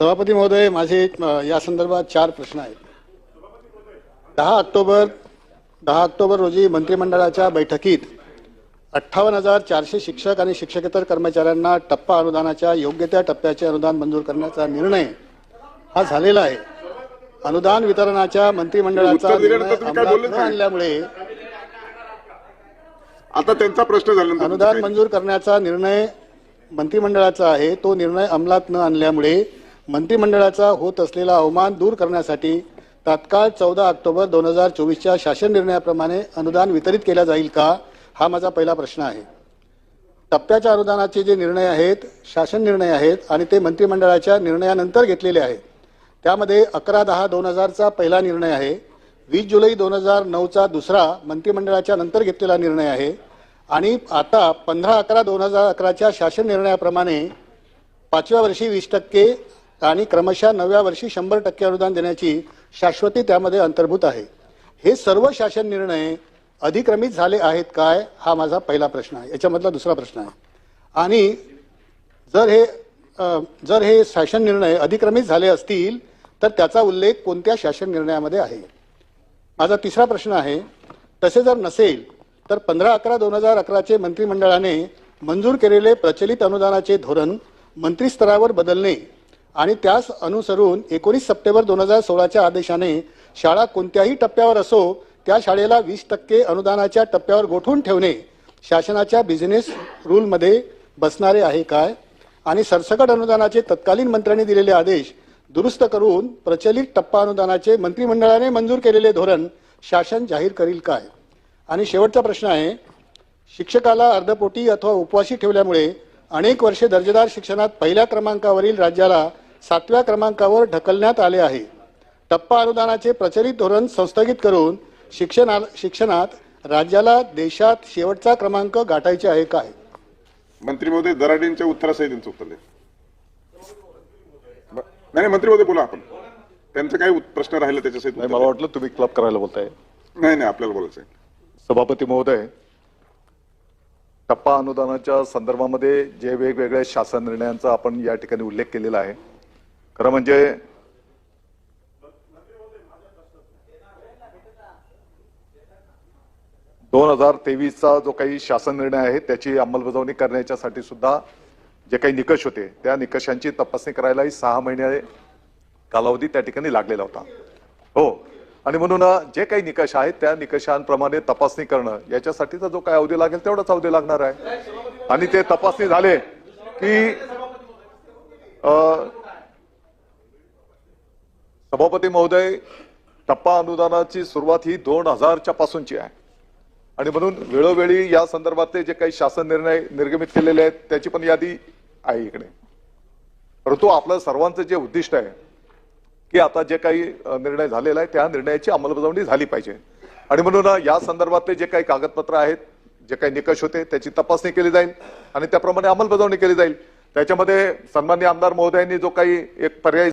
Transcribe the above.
सभापती महोदय माझे या संदर्भात चार प्रश्न आहेत. दहा ऑक्टोबर दहा ऑक्टोबर रोजी मंत्रिमंडळाच्या बैठकीत अठ्ठावन्न हजार चारशे शिक्षक आणि शिक्षकेतर कर्मचाऱ्यांना टप्पा अनुदानाच्या योग्य त्या टप्प्याचे अनुदान मंजूर करण्याचा निर्णय हा झालेला आहे. अनुदान वितरणाच्या मंत्रिमंडळाचा निर्णय. आणल्यामुळे आता त्यांचा प्रश्न झाल्यानंतर अनुदान मंजूर करण्याचा निर्णय मंत्रिमंडळाचा आहे. तो निर्णय अंमलात न आणल्यामुळे मंत्रिमंडळाचा होत असलेला अवमान दूर करण्यासाठी तात्काळ चौदा ऑक्टोबर दोन हजार चोवीसच्या शासन निर्णयाप्रमाणे अनुदान वितरित केल्या जाईल का हा माझा पहिला प्रश्न आहे. टप्प्याच्या अनुदानाचे जे निर्णय आहेत शासन निर्णय आहेत आणि ते मंत्रिमंडळाच्या निर्णयानंतर घेतलेले आहेत. त्यामध्ये अकरा दहा दोन हजारचा पहिला निर्णय आहे वीस जुलै दोन हजार नऊचा दुसरा मंत्रिमंडळाच्या नंतर घेतलेला निर्णय आहे आणि आता पंधरा अकरा दोन हजार अकराच्या शासन निर्णयाप्रमाणे पाचव्या वर्षी वीस टक्के आणि क्रमशः नवव्या वर्षी शंभर टक्के अनुदान देण्याची शाश्वती त्यामध्ये अंतर्भूत आहे. हे सर्व शासन निर्णय अधिक्रमित झाले आहेत काय हा माझा पहिला प्रश्न आहे. याच्यामधला दुसरा प्रश्न आहे. आणि जर हे जर हे शासन निर्णय अधिक्रमित झाले असतील तर त्याचा उल्लेख कोणत्या शासन निर्णयामध्ये आहे? माझा तिसरा प्रश्न आहे तसे जर नसेल तर पंधरा अकरा दोन हजार अकराचे मंत्रिमंडळाने मंजूर केलेले प्रचलित अनुदानाचे धोरण मंत्रिस्तरावर बदलणे आणि त्यास अनुसरून एकोणीस सप्टेंबर दोन हजार सोळाच्या आदेशाने शाळा कोणत्याही टप्प्यावर असो त्या शाळेला वीस टक्के अनुदानाच्या टप्प्यावर गोठवून ठेवणे शासनाच्या बिझनेस रूलमध्ये बसणारे आहे काय? आणि सरसकट अनुदानाचे तत्कालीन मंत्र्यांनी दिलेले आदेश दुरुस्त करून प्रचलित टप्पा अनुदानाचे मंत्रिमंडळाने मंजूर केलेले धोरण शासन जाहीर करील काय? आणि शेवटचा प्रश्न आहे शिक्षकाला अर्धपोटी अथवा उपवासी ठेवल्यामुळे अनेक वर्षे दर्जेदार शिक्षणात पहिल्या क्रमांकावरील राज्याला सातव्या क्रमांकावर ढकलण्यात आले आहे. टप्पा अनुदानाचे प्रचलित धोरण संस्थगित करून शिक्षणा शिक्षणात राज्याला देशात शेवटचा क्रमांक गाठायचे आहे काय? मंत्री महोदय दराडेंच्या उत्तरासहित त्यांचं उत्तर नाही नाही, मंत्री महोदय बोला आपण. त्यांचं काय उत- प्रश्न राहिला उत्तर मला. वाटलं तुम्ही क्लब करायला बोलताय. नाही नाही आपल्याला बोलायचं आहे. सभापती महोदय टप्पा अनुदानाच्या संदर्भामध्ये जे वेगवेगळ्या शासन निर्णयांचा आपण या ठिकाणी उल्लेख केलेला आहे खरं म्हणजे दोन हजार तेवीसचा जो काही शासन निर्णय आहे त्याची अंमलबजावणी करण्याच्यासाठी सुद्धा जे काही निकष होते त्या निकषांची तपासणी करायलाही सहा महिने कालावधी त्या ठिकाणी लागलेला होता. हो. आणि म्हणून जे काही निकष आहेत त्या निकषांप्रमाणे तपासणी करणं याच्यासाठीचा जो काही अवधी लागेल तेवढाच अवधी लागणार आहे. आणि ते तपासणी झाले की सभापती महोदय टप्पा अनुदानाची सुरुवात ही दोन हजारच्या पासूनची आहे. आणि म्हणून वेळोवेळी या संदर्भातले जे काही शासन निर्णय निर्गमित केलेले आहेत त्याची पण यादी आहे इकडे. परंतु आपलं सर्वांचं जे उद्दिष्ट आहे की आता जे काही निर्णय झालेला आहे त्या निर्णयाची अंमलबजावणी झाली पाहिजे. आणि म्हणून या संदर्भातले जे काही कागदपत्र आहेत जे काही निकष होते त्याची तपासणी केली जाईल आणि त्याप्रमाणे अंमलबजावणी केली जाईल. त्याच्यामध्ये सन्मान्य आमदार महोदयांनी जो काही एक पर्याय